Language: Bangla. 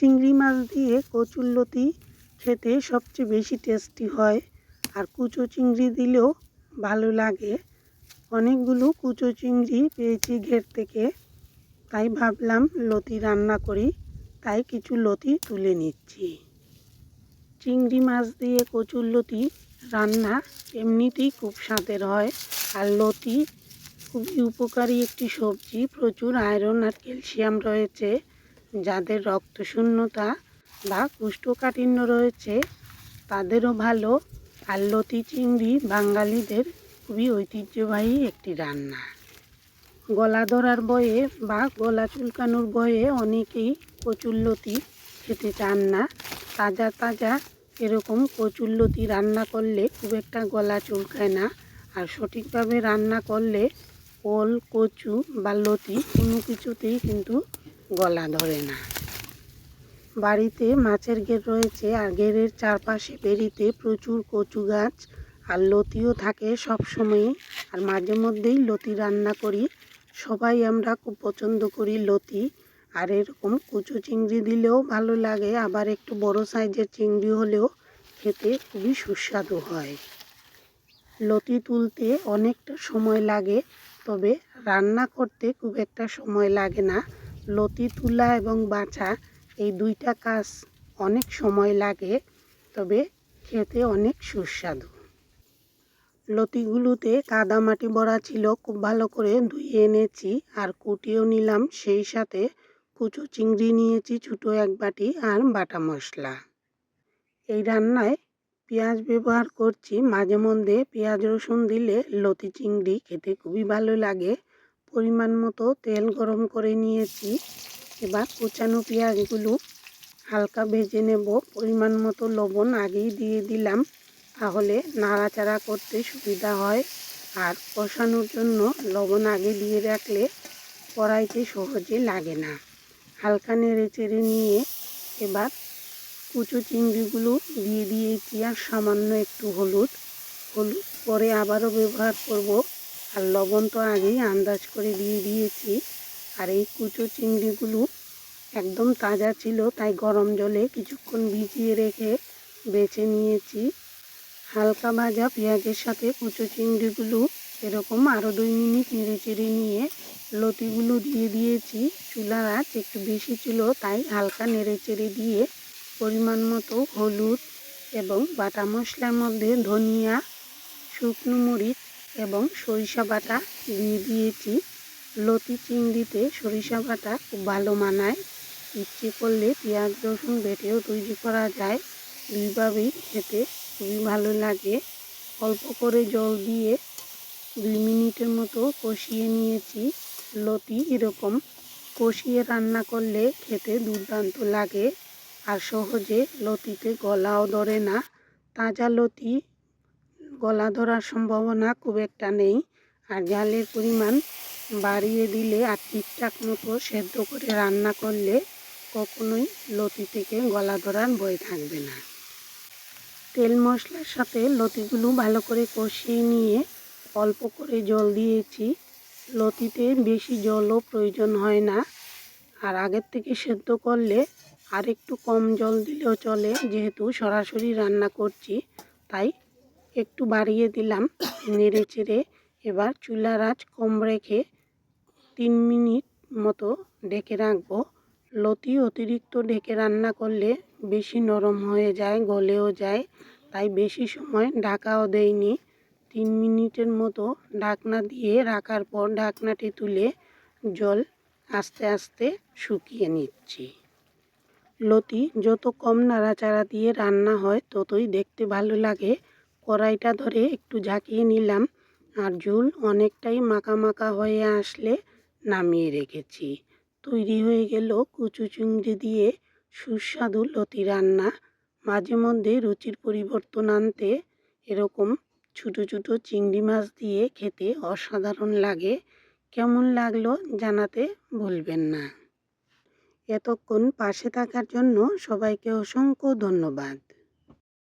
চিংড়ি মাছ দিয়ে কচুরলতি খেতে সবচেয়ে বেশি টেস্টি হয়। আর কুচো চিংড়ি দিলেও ভালো লাগে। অনেকগুলো কুচো চিংড়ি পেয়েছি ঘের থেকে। তাই ভাবলাম লতি রান্না করি। তাই কিছু লতি তুলে নিচ্ছি। চিংড়ি মাছ দিয়ে কচুরলতি রান্না এমনিতেই খুব স্বাদের হয়। আর লতি খুবই উপকারী একটি সবজি। প্রচুর আয়রন আর ক্যালসিয়াম রয়েছে। যাদের রক্তশূন্যতা বা কোষ্ঠকাঠিন্য রয়েছে, তাদেরও ভালো। আর লতি চিংড়ি বাঙালিদের খুবই ঐতিহ্যবাহী একটি রান্না। গলা ধরার বয়ে বা গলা চুলকানোর বয়ে অনেকেই কচুরলতি খেতে চান না। তাজা তাজা এরকম কচুরলতি রান্না করলে খুব একটা গলা চুলকায় না। আর সঠিকভাবে রান্না করলে ওল, কচু বা লতি কোনো কিছুতেই কিন্তু গলা ধরে না। বাড়িতে মাছের ঘের রয়েছে আর ঘেরের চারপাশে বেরিতে প্রচুর কচু গাছ আর লতিও থাকে সব সময় আর মাঝে মধ্যেই লতি রান্না করি। সবাই আমরা খুব পছন্দ করি লতি। আর এরকম কুচু চিংড়ি দিলেও ভালো লাগে, আবার একটু বড় সাইজের চিংড়ি হলেও খেতে খুবই সুস্বাদু হয়। লতি তুলতে অনেকটা সময় লাগে, তবে রান্না করতে খুব একটা সময় লাগে না। লতি, তুলা এবং বাছা এই দুইটা কাজ অনেক সময় লাগে, তবে খেতে অনেক সুস্বাদু। লতিগুলোতে কাদা মাটি ভরা ছিল, খুব ভালো করে ধুয়ে এনেছি আর কুটিয়েও নিলাম। সেই সাথে কুচো চিংড়ি নিয়েছি, ছোটো এক বাটি আর বাটা মশলা। এই রান্নায় পেঁয়াজ ব্যবহার করছি। মাঝে মধ্যে পেঁয়াজ রসুন দিলে লতি চিংড়ি খেতে খুবই ভালো লাগে। পরিমাণ মতো তেল গরম করে নিয়েছি। এবার কুচানো পেঁয়াজগুলো হালকা ভেজে নেব। পরিমাণ মতো লবণ আগেই দিয়ে দিলাম, তাহলে নাড়াচাড়া করতে সুবিধা হয়। আর কষানোর জন্য লবণ আগে দিয়ে রাখলে কড়াইতে সহজে লাগে না। হালকা নেড়ে চেড়ে নিয়ে এবার কুচো চিংড়িগুলো দিয়ে দিয়েছি, আর সামান্য একটু হলুদ। হলুদ পরে আবারও ব্যবহার করব। আর লবণ তো আগেই আন্দাজ করে দিয়ে দিয়েছি। আর এই কুচো চিংড়িগুলো একদম তাজা ছিল, তাই গরম জলে কিছুক্ষণ ভিজিয়ে রেখে বেছে নিয়েছি। হালকা ভাজা পেঁয়াজের সাথে কুচো চিংড়িগুলো এরকম আরও দুই মিনিট নেড়ে চেড়ে নিয়ে লতিগুলো দিয়ে দিয়েছি। চুলার আঁচ একটু বেশি ছিল, তাই হালকা নেড়ে চেড়ে দিয়ে পরিমাণ মতো হলুদ এবং বাটা মশলার মধ্যে ধনিয়া, শুকনো মরিচ এবং সরিষা বাটা দিয়ে দিয়েছি। লতি চিংড়িতে সরিষা বাটা খুব ভালো মানায়। ইচ্ছে করলে পেঁয়াজ, রসুন বেটেও তৈরি করা যায়। দুইভাবেই খেতে খুবই ভালো লাগে। অল্প করে জল দিয়ে দুই মিনিটের মতো কষিয়ে নিয়েছি। লতি এরকম কষিয়ে রান্না করলে খেতে দুর্দান্ত লাগে। আর সহজে লতিতে গলাও ধরে না। তাজা লতি গলা ধরার সম্ভাবনা খুব একটা নেই। আর জালের পরিমাণ বাড়িয়ে দিলে আর ঠিকঠাক মতো সেদ্ধ করে রান্না করলে কখনোই লতি থেকে গলা ধরার ভয় থাকবে না। তেল মশলার সাথে লতিগুলো ভালো করে কষিয়ে নিয়ে অল্প করে জল দিয়েছি। লতিতে বেশি জলও প্রয়োজন হয় না। আর আগের থেকে সেদ্ধ করলে আর একটু কম জল দিলেও চলে, যেহেতু সরাসরি রান্না করছি, তাই একটু বাড়িয়ে দিলাম নেড়ে চেড়ে। এবার চুলার আঁচ কম রেখে তিন মিনিট মতো ঢেকে রাখব। লতি অতিরিক্ত ঢেকে রান্না করলে বেশি নরম হয়ে যায়, গলেও যায়। তাই বেশি সময় ঢাকাও দেয়নি তিন মিনিটের মতো ঢাকনা দিয়ে রাখার পর ঢাকনাটি তুলে জল আস্তে আস্তে শুকিয়ে নিচ্ছি। লতি যত কম নাড়াচাড়া দিয়ে রান্না হয়, ততই দেখতে ভালো লাগে। কড়াইটা ধরে একটু ঝাঁকিয়ে নিলাম আর ঝুল অনেকটাই মাখা মাখা হয়ে আসলে নামিয়ে রেখেছি। তৈরি হয়ে গেল কুচু চিংড়ি দিয়ে সুস্বাদু লতি রান্না। মাঝে মধ্যে রুচির পরিবর্তন আনতে এরকম ছোটো ছোটো চিংড়ি মাছ দিয়ে খেতে অসাধারণ লাগে। কেমন লাগল জানাতে ভুলবেন না। এতক্ষণ পাশে থাকার জন্য সবাইকে অসংখ্য ধন্যবাদ।